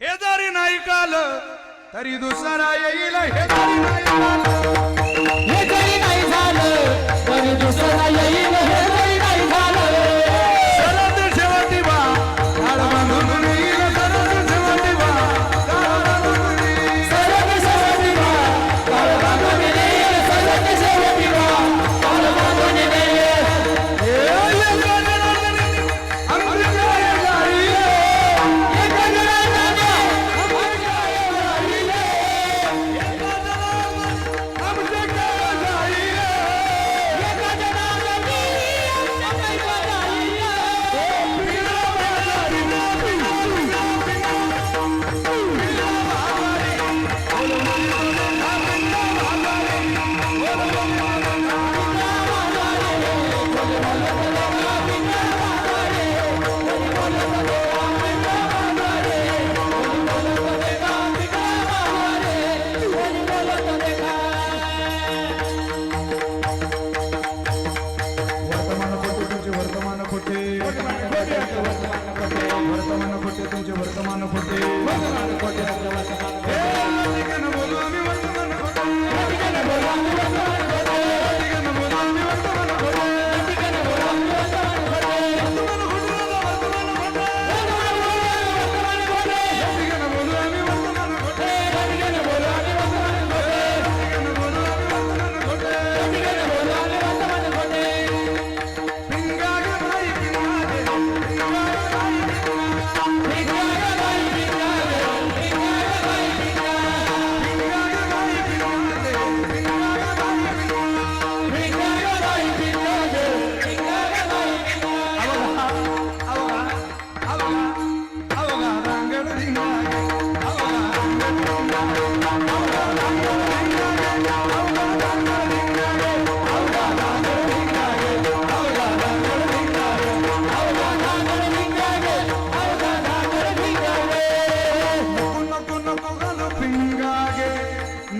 हे जरी नाही काल तरी दुसरा येईल हे जरी नाही काल. Thank you.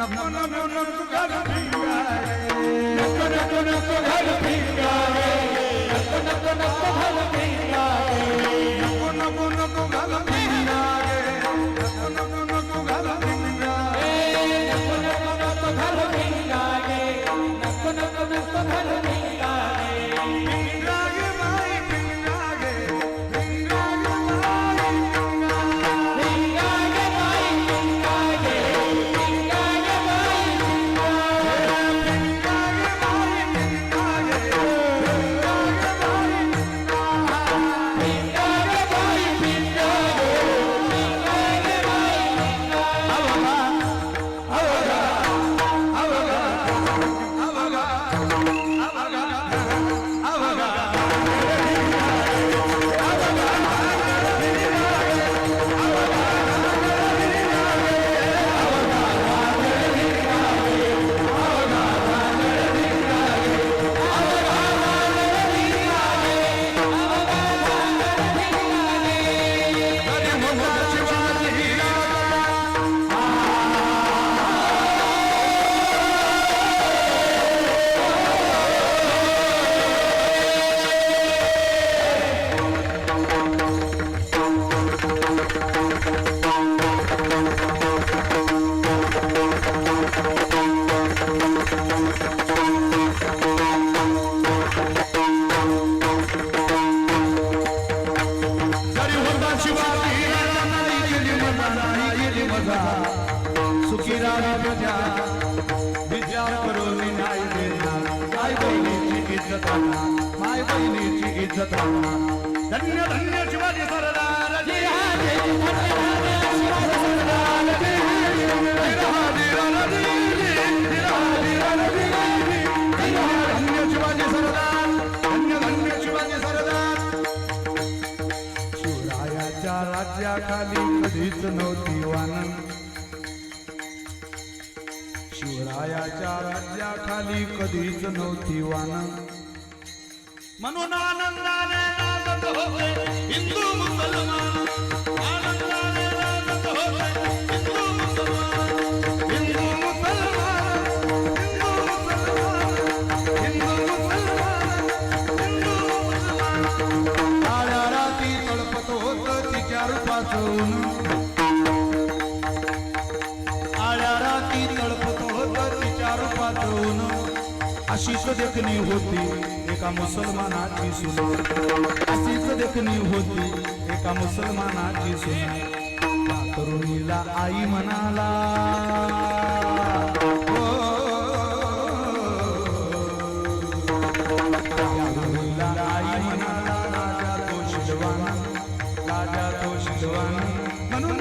नमो नमो नमो घर भीगा रे नमो नमो नमो घर भीगा रे नमो नमो नमो घर भीगा माय बहिणीची इज्जत धन्य धन्य शिवाजी सरदार. राज्याखाली कधीच नव्हती वानंद शिवरायाच्या राज्याखाली कधीच नव्हती वाना హిందూ ముసల్మాన్ चार पाच अशीच देखणी होती एका मुसलमानाची सुन. अशीच देखणी होती एका मुसलमानाची सुन. तरुणीला आई म्हणाला आई म्हणाला राजा तो शिजवान राजा तो शिजवान. म्हणून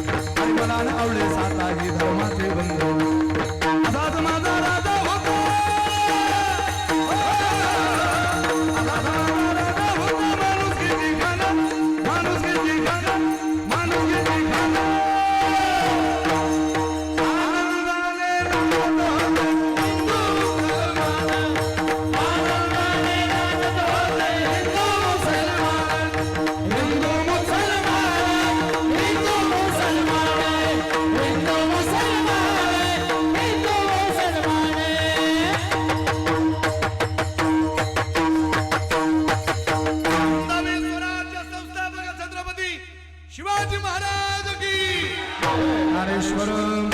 हमारे स्वरूप